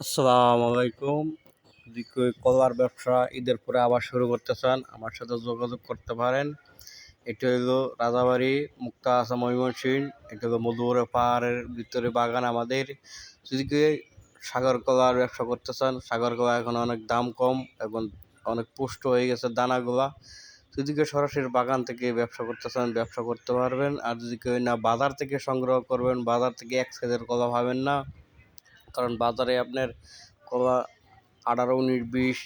আসসালামু আলাইকুম যদি কেউ কলার ব্যবসা ঈদের পরে আবার শুরু করতে চান, আমার সাথে যোগাযোগ করতে পারেন। এটা হলো রাজাবাড়ি, মুক্তা আসা ময়মনসিং, এটা হলো মধুপুরের পাহাড়ের ভিতরে বাগান আমাদের। যদি সাগর কলার ব্যবসা করতে চান, সাগর কলা এখন অনেক দাম কম, এখন অনেক পুষ্ট হয়ে গেছে দানাগুলা। যদি কেউ সরাসরি বাগান থেকে ব্যবসা করতে চান, ব্যবসা করতে পারবেন। আর যদি কেউ না বাজার থেকে সংগ্রহ করবেন, বাজার থেকে এক সাইজের কলা পাবেন না। কারণ বাজারে আপনার কলা আঠারো, উনিশ, বিশ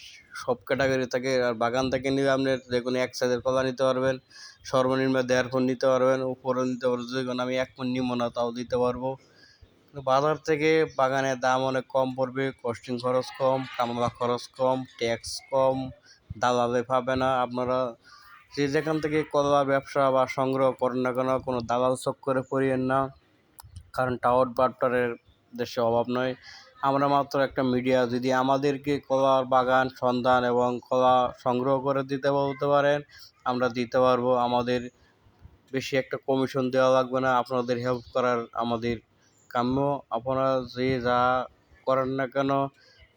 সব ক্যাটাগরি থাকে। আর বাগান থেকে নিলে আপনার যে কোনো এক সাইজের কলা নিতে পারবেন, সর্বনিম্ন দেড় ফোন নিতে পারবেন উপরে নিতে পারবেন, যদি কোনো আমি এক ফোন নিব না, তাও দিতে পারব। বাজার থেকে বাগানের দাম অনেক কম পড়বে কস্টিং খরচ কম, কামলা খরচ কম ট্যাক্স কম, দালালে পাবে না। আপনারা যে যেখান থেকে কলা ব্যবসা বা সংগ্রহ করেন না কেন, কোনো দালাল চক্করে পড়িয়েন না। কারণ টাওয়ার বাট্টারের দেশে অভাব নয়। আমরা মাত্র একটা মিডিয়া, যদি আমাদেরকে কলার বাগান, সন্ধান এবং কলা সংগ্রহ করে দিতে বলতে পারেন, আমরা দিতে পারব। আমাদের বেশি একটা কমিশন দেওয়া লাগবে না। আপনাদের হেল্প করার আমাদের কাম্য। আপনারা যে যা করেন না কেন,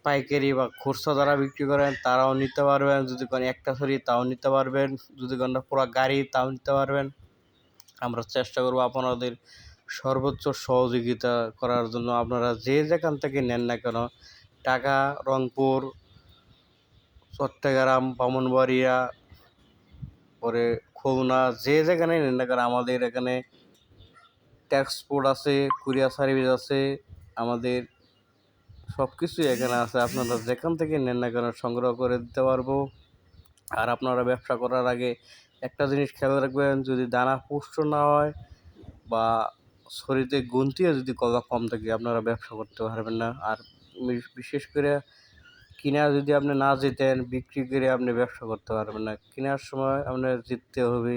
পাইকারি বা খুচরা যারা বিক্রি করেন, তারাও নিতে পারবেন। যদি কোনো একটা ছড়ি, তাও নিতে পারবেন। যদি কোনো পুরো গাড়ি, তাও নিতে পারবেন। আমরা চেষ্টা করব আপনাদের সর্বোচ্চ সহযোগিতা করার জন্য আপনারা যে যেখান থেকে নেন না কেন, ঢাকা, রংপুর, চট্টগ্রাম, বামনবাড়িয়া, পরে খুলনা, যে যেখানে নেন না কেন, আমাদের এখানে ট্রান্সপোর্ট আছে কুরিয়ার সার্ভিস আছে, আমাদের সব কিছুই এখানে আছে। আপনারা যেখান থেকে নেন না কেন সংগ্রহ করে দিতে পারব। আর আপনারা ব্যবসা করার আগে একটা জিনিস খেয়াল রাখবেন, যদি দানা পুষ্ট না হয় বা শরীরে গুনতিও যদি কলা কম থাকে, আপনারা ব্যবসা করতে পারবেন না। আর বিশেষ করে কিনা যদি আপনি না জিতেন, বিক্রি করে আপনি ব্যবসা করতে পারবেন না। কেনার সময় আপনার জিততে হবে,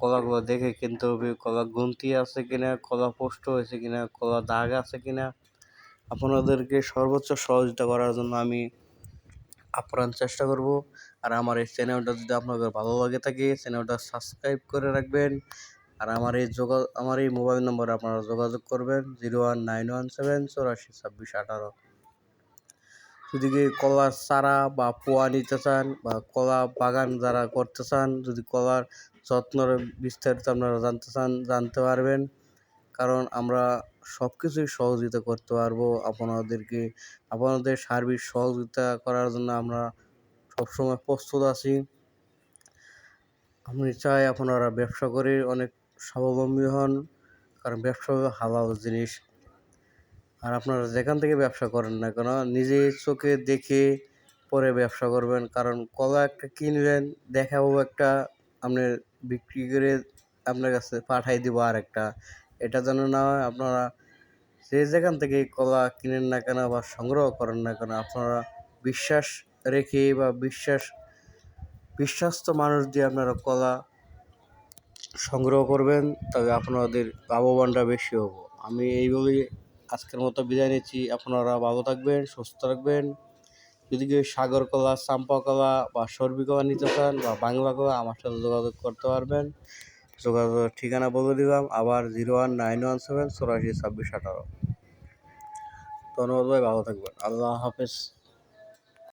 কলাগুলো দেখে কিনতে হবে কলা গুনতি আছে কিনা, কলা পোষ্ট হয়েছে কিনা, কলা দাগ আছে কিনা। আপনাদেরকে সর্বোচ্চ সহযোগিতা করার জন্য আমি আপ্রাণ চেষ্টা করব। আর আমার এই চ্যানেলটা যদি আপনাদের ভালো লাগে থাকে, চ্যানেলটা সাবস্ক্রাইব করে রাখবেন। আর আমার এই যোগা, আমার এই মোবাইল নম্বরে আপনারা যোগাযোগ করবেন zero one nine one seven চৌরাশি ছাব্বিশ আঠারো। যদি কলার চারা বা পোয়া নিতে চান বা কলা বাগান যারা করতে চান, যদি কলার যত্নের বিস্তারিত আপনারা জানতে চান, জানতে পারবেন। কারণ আমরা সব কিছুই সহযোগিতা করতে পারব আপনাদেরকে। আপনাদের সার্বিক সহযোগিতা করার জন্য আমরা সবসময় প্রস্তুত আছি। আমি চাই আপনারা ব্যবসা করে অনেক স্বাবলম্বী হন, কারণ ব্যবসা হলো হালাল জিনিস। আর আপনারা যেখান থেকে ব্যবসা করেন না কেন নিজে চোখে দেখে পরে ব্যবসা করবেন। কারণ কলা একটা কিনলেন, দেখাবো একটা, আপনি বিক্রি করে আপনার কাছে পাঠাই দিব আর একটা এটা যেন না হয়, আপনারা যে যেখান থেকে কলা কিনেন না কেন বা সংগ্রহ করেন না কেন, আপনারা বিশ্বাস রেখে বা বিশ্বাস, বিশ্বাস্ত মানুষ দিয়ে আপনারা কলা সংগ্রহ করবেন, তবে আপনাদের লাভবানটা বেশি হব। আমি এইভাবেই আজকের মতো বিদায় নিচ্ছি। আপনারা ভালো থাকবেন, সুস্থ থাকবেন। যদি কেউ সাগর কলা, চাম্পা কলা বা সর্বি কলা নিতে চান বা বাংলা কলা, আমার সাথে যোগাযোগ করতে পারবেন। যোগাযোগের ঠিকানা বলে দিলাম, আবার zero one nine one seven চৌরাশি ছাব্বিশ আঠারো। ধন্যবাদ ভাই, ভালো থাকবেন। আল্লাহ হাফেজ।